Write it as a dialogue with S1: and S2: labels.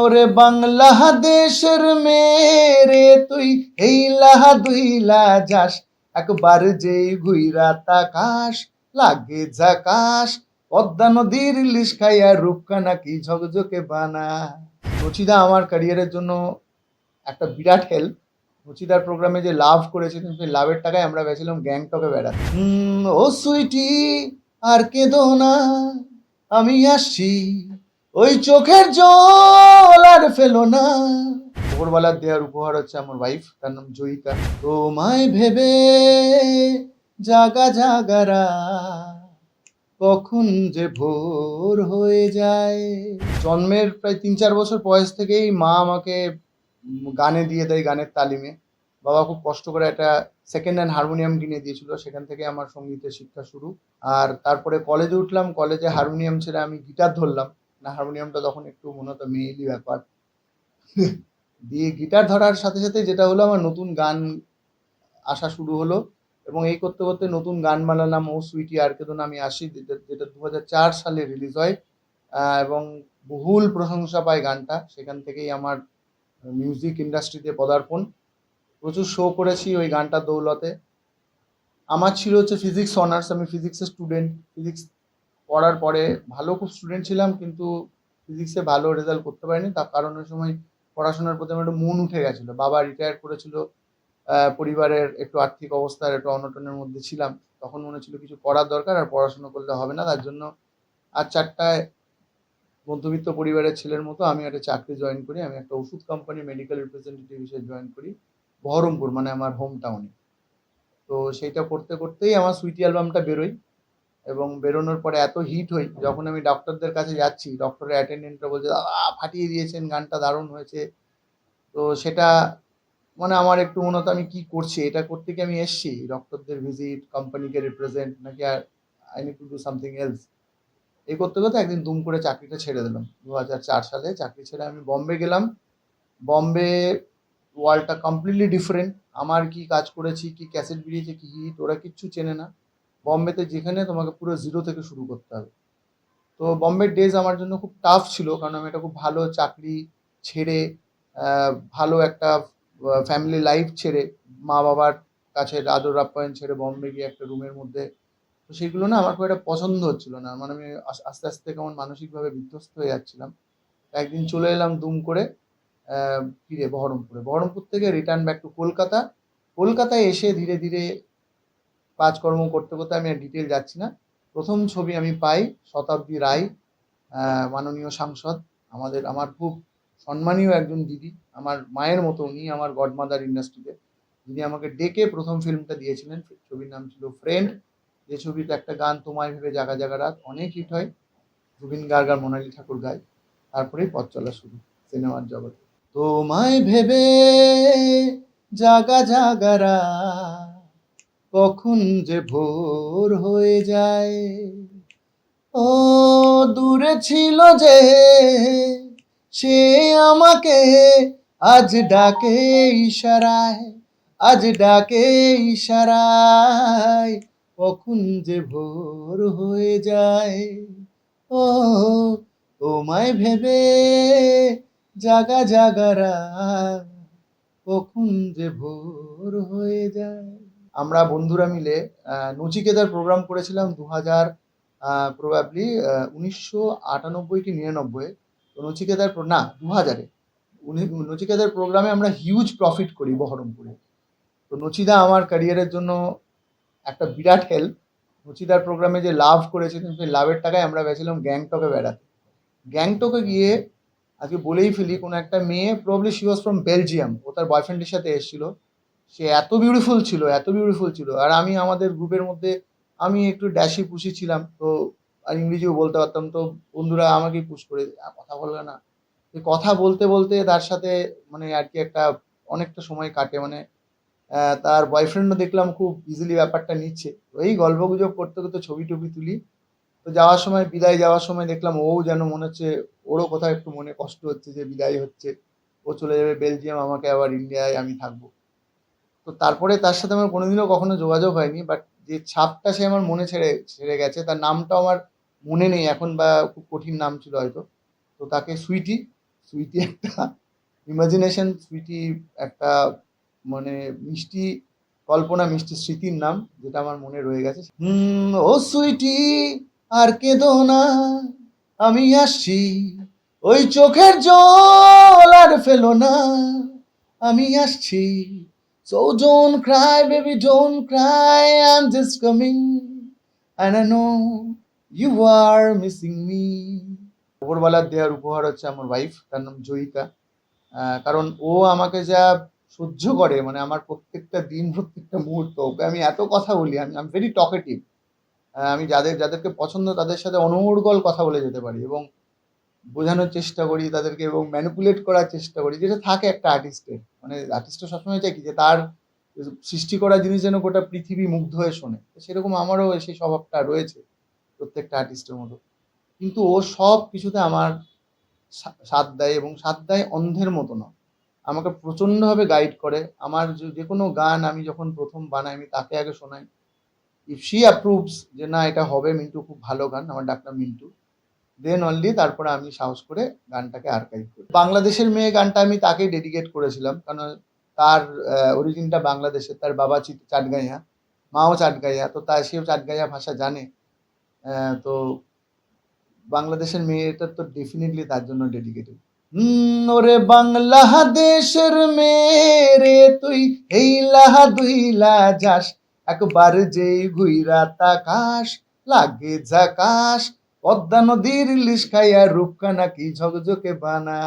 S1: ওরে বাংলাদেশের মেরে তুই, এই লাহা দুইলা যাস একবার যেই ঘুইরা তাকাস, লাগে ঝাকাস। পদ্মা নদীর ইলিশ খাইয়া রূপকা নাকি ঝকঝকে বানা রচিদা আমার ক্যারিয়ারের জন্য একটা বিরাট হেল্প রচিদার প্রোগ্রামে যে লাভ করেছিলেন সেই লাভের টাকায় আমরা গেছিলাম গ্যাংটকে বেড়াতে। ও সুইটি, আর কেঁদো না, আমি আসছি। ওই চোখের জল আর ফেলো না। ভোরবেলার দেওয়ার উপহার হচ্ছে আমার ওয়াইফ তার নাম জয়িতা। তোমায় ভেবে জাগা জাগারা, কখন যে ভোর হয়ে যায়। জন্মের প্রায় তিন চার বছর বয়স থেকেই মা আমাকে গানে দিয়ে দেয়, গানের তালিমে। বাবা খুব কষ্ট করে একটা সেকেন্ড হ্যান্ড হারমোনিয়াম কিনে দিয়েছিল, সেখান থেকে আমার সঙ্গীতের শিক্ষা শুরু। আর তারপরে কলেজে উঠলাম কলেজে হারমোনিয়াম ছেড়ে আমি গিটার ধরলাম। না, হারমোনিয়ামটা তখন একটু হতো মেয়েলি ব্যাপার। দিয়ে গিটার ধরার সাথে সাথে যেটা হলো, আমার নতুন গান আসা শুরু হলো এবং এই করতে করতে নতুন গান বানালাম, ও সুইটি আর কেদন আমি আসি, যেটা দু সালে রিলিজ হয় এবং বহুল প্রশংসা পায় গানটা। সেখান থেকেই আমার মিউজিক ইন্ডাস্ট্রিতে পদার্পণ। প্রচুর শো করেছি ওই গানটার দৌলতে। আমার ছিল হচ্ছে ফিজিক্স অনার্স আমি ফিজিক্সের স্টুডেন্ট ফিজিক্স পড়ার পরে ভালো খুব স্টুডেন্ট ছিলাম কিন্তু ফিজিক্সে ভালো রেজাল্ট করতে পারিনি। তার কারণ ওই সময় পড়াশোনার প্রতি আমার একটু মন উঠে গেছিল। বাবা রিটায়ার করেছিল পরিবারের একটু আর্থিক অবস্থার একটু অনটনের মধ্যে ছিলাম। তখন মনে ছিল কিছু করার দরকার আর পড়াশোনা করলে হবে না। তার জন্য আর চারটায় মধ্যবিত্ত পরিবারের ছেলের মতো আমি একটা চাকরি জয়েন করি। আমি একটা ওষুধ কোম্পানি মেডিকেল রিপ্রেজেন্টেটিভ হিসেবে জয়েন করি বহরমপুর মানে আমার হোম টাউনে তো সেইটা করতে করতেই আমার সুইটি অ্যালবামটা বেরোয়। এবং বেরোনোর পরে এত হিট হই যখন আমি ডক্টরদের কাছে যাচ্ছি ডক্টরের অ্যাটেন্ডেন্টরা বলছে ফাটিয়ে দিয়েছেন, গানটা দারুণ হয়েছে। তো সেটা মানে আমার একটু মনে হতো আমি কি করছি, এটা করতে কি আমি এসছি ডক্টরদের ভিজিট কোম্পানিকে রিপ্রেজেন্ট নাকি আর I need to do something else এই করতে করতে একদিন দুম করে চাকরিটা ছেড়ে দিলাম। দু হাজার চার সালে চাকরি ছেড়ে আমি বম্বে গেলাম। বম্বে ওয়ার্ল্ডটা কমপ্লিটলি ডিফারেন্ট আমার কি কাজ করেছি, কি ক্যাসেট বেরিয়েছে, কি হিট ওরা কিচ্ছু চেনে না। বম্বেতে যেখানে তোমাকে পুরো জিরো থেকে শুরু করতে হবে। তো বম্বের ডেজ আমার জন্য খুব টাফ ছিল, কারণ আমি একটা খুব ভালো চাকরি ছেড়ে ভালো একটা ফ্যামিলি লাইফ ছেড়ে মা বাবার কাছে আদর আপ্যায়ন ছেড়ে বম্বে গিয়ে একটা রুমের মধ্যে। তো সেগুলো না আমার খুব একটা পছন্দ হচ্ছিল না। মানে আমি আস্তে আস্তে কেমন মানসিকভাবে বিধ্বস্ত হয়ে যাচ্ছিলাম। একদিন চলে এলাম দুম করে ফিরে বহরমপুরে। বহরমপুর থেকে রিটার্ন ব্যাক টু কলকাতা। কলকাতায় এসে ধীরে ধীরে কাজকর্ম করতে করতে আমি আর ডিটেল যাচ্ছি না। প্রথম ছবি আমি পাই শতাব্দী রায় মাননীয় সাংসদ, আমাদের, আমার খুব সম্মানীয় একজন দিদি, আমার মায়ের মতো উনি, আমার গডমাদার ইন্ডাস্ট্রিতে যিনি আমাকে ডেকে প্রথম ফিল্মটা দিয়েছিলেন, ছবির নাম ছিল ফ্রেন্ড যে ছবিতে একটা গান, তোমায় ভেবে জাগা জাগা রাত, অনেক হিট হয়। জুবিন গার্গ আর মোনালি ঠাকুর গায়। তারপরেই পথ চলা শুরু, সিনেমার জগতে। তোমায় ভেবে জাগা জাগা রাত কখন যে ভোর হয়ে যায়। ও, দূরে ছিল যে সে আমাকে আজ ডাকে ইশারায়, আজ ডাকে ইশারায়, কখন যে ভোর হয়ে যায়। ও, তোমায় ভেবে জাগা জাগারা, কখন যে ভোর হয়ে যায়। আমরা বন্ধুরা মিলে আহ, নচিকেতার প্রোগ্রাম করেছিলাম দু হাজার প্রবাবলি উনিশশো আটানব্বই কি নিরানব্বই নচিকেতার না দু হাজারে উনি নচিকেতার প্রোগ্রামে আমরা হিউজ প্রফিট করি বহরমপুরে। তো নচিদা আমার ক্যারিয়ারের জন্য একটা বিরাট হেল্প নচিদার প্রোগ্রামে যে লাভ করেছিলেন সেই লাভের টাকায় আমরা গেছিলাম গ্যাংটকে বেড়াতে। গ্যাংটকে গিয়ে আজকে বলেই ফেলি কোনো একটা মেয়ে probably she was from Belgium ও তার বয়ফ্রেন্ডের সাথে এসেছিল। সে এত বিউটিফুল ছিল এত বিউটিফুল ছিল। আর আমি আমাদের গ্রুপের মধ্যে আমি একটু ড্যাশি পুষি ছিলাম তো আর ইংরেজিও বলতে পারতাম। তো বন্ধুরা আমাকেই পুশ করে "আ, কথা বলবে না। কথা বলতে বলতে তার সাথে মানে আর কি একটা অনেকটা সময় কাটে। মানে তার বয়ফ্রেন্ডও দেখলাম খুব ইজিলি ব্যাপারটা নিচ্ছে। এই গল্প গুজব করতে করতে ছবি টবি তুলি। তো যাওয়ার সময় বিদায় যাওয়ার সময় দেখলাম ও যেন মনে হচ্ছে ওরও কোথাও একটু মনে কষ্ট হচ্ছে যে বিদায় হচ্ছে। ও চলে যাবে বেলজিয়াম আমাকে আবার ইন্ডিয়ায় আমি থাকব। তো তারপরে তার সাথে আমার কোনোদিনও কখনো যোগাযোগ হয়নি বাট যে ছাপটা সে আমার মনে ছেড়ে ছেড়ে গেছে, তার নামটাও আমার মনে নেই এখন বা খুব কঠিন নাম ছিল হয়তো। তো তাকে সুইটি সুইটি একটা ইমাজিনেশন সুইটি একটা মানে মিষ্টি কল্পনা, মিষ্টি স্মৃতির নাম যেটা আমার মনে রয়ে গেছে। হুম, ও সুইটি, আর কেঁদো না, আমি আসছি, ওই চোখের জল আর ফেলো না, আমি আসছি So don't cry, baby, don't cry. I'm just coming. And I know you are missing me. ওপরওয়ালার দেওয়ার উপহার হচ্ছে আমার ওয়াইফ তার নাম জয়িতা কারণ ও আমাকে যা সহ্য করে মানে আমার প্রত্যেকটা দিন প্রত্যেকটা মুহূর্ত ওকে আমি এত কথা বলি আমি আমি ভেরি টকেটিভ আমি যাদের যাদেরকে পছন্দ তাদের সাথে অনর্গল কথা বলে যেতে পারি এবং বোঝানোর চেষ্টা করি, তাদেরকে এবং ম্যানিপুলেট করার চেষ্টা করি, যেটা থাকে একটা আর্টিস্টের মানে আর্টিস্ট সবসময় চাই কি যে তার সৃষ্টি করা জিনিস যেন গোটা পৃথিবী মুগ্ধ হয়ে শোনে। সেরকম আমারও সেই স্বভাবটা রয়েছে প্রত্যেকটা আর্টিস্টের মতো। কিন্তু ও সব কিছুতে আমার সাথ দেয় এবং সাথ দেয় অন্ধের মতো না। আমাকে প্রচণ্ডভাবে গাইড করে। আমার যে- কোনো গান আমি যখন প্রথম বানাই, আমি তাকে আগে শোনাই। ইফ শি অ্যাপ্রুভস যে, না, এটা হবে মিন্টু, খুব ভালো গান। আমার ডাকটা মিন্টু। দেন অনলি তারপরে আমি সাহস করে গানটাকে আর্কাইভ করি। বাংলাদেশের মেয়ে গানটা আমি তাকেই ডেডিকেট করেছিলাম কারণ তার অরিজিনটা বাংলাদেশের, তার বাবা চাটগাইয়া, মাও চাটগাইয়া, তো তাই সেও চাটগাইয়া ভাষা জানে। তো বাংলাদেশের মেয়েটা তো ডেফিনেটলি তার জন্য ডেডিকেটেড ওরে বাংলাদেশের মেরে তুই হেইলা দুইলা যাস একবার যেই ঘুইরা তাকাস, লাগে ঝাকাস পদ্মা নদীর ইলিশ খাইয়া রূপকা নাকি ঝকঝকে বানা।